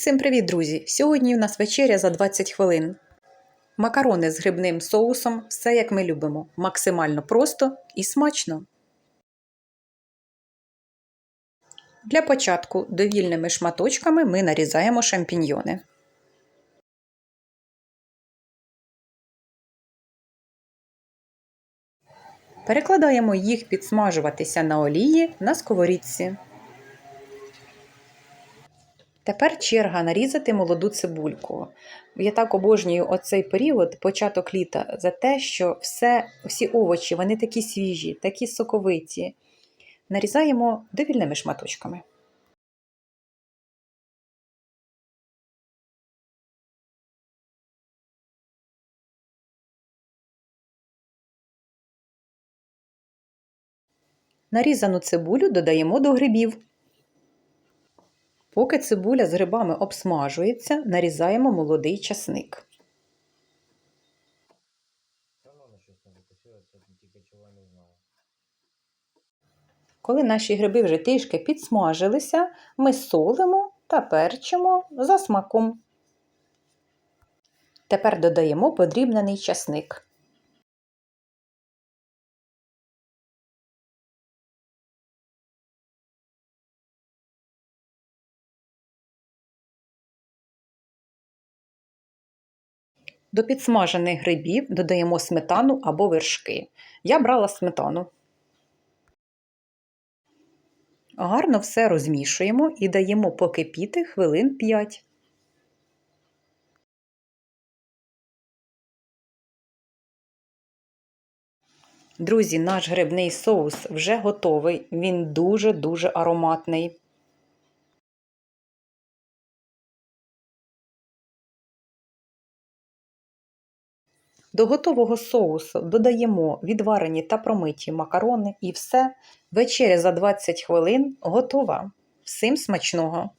Всім привіт, друзі! Сьогодні у нас вечеря за 20 хвилин. Макарони з грибним соусом, все як ми любимо. Максимально просто і смачно. Для початку довільними шматочками ми нарізаємо шампіньйони. Перекладаємо їх підсмажуватися на олії на сковорідці. Тепер черга нарізати молоду цибульку. Я так обожнюю оцей період, початок літа, за те, що все, всі овочі вони такі свіжі, такі соковиті. Нарізаємо довільними шматочками. Нарізану цибулю додаємо до грибів. Поки цибуля з грибами обсмажується, нарізаємо молодий часник. Коли наші гриби вже трішки підсмажилися, ми солимо та перчимо за смаком. Тепер додаємо подрібнений часник. До підсмажених грибів додаємо сметану або вершки. Я брала сметану. Гарно все розмішуємо і даємо покипіти хвилин 5. Друзі, наш грибний соус вже готовий. Він дуже-дуже ароматний. До готового соусу додаємо відварені та промиті макарони і все. Вечеря за 20 хвилин готова. Всім смачного!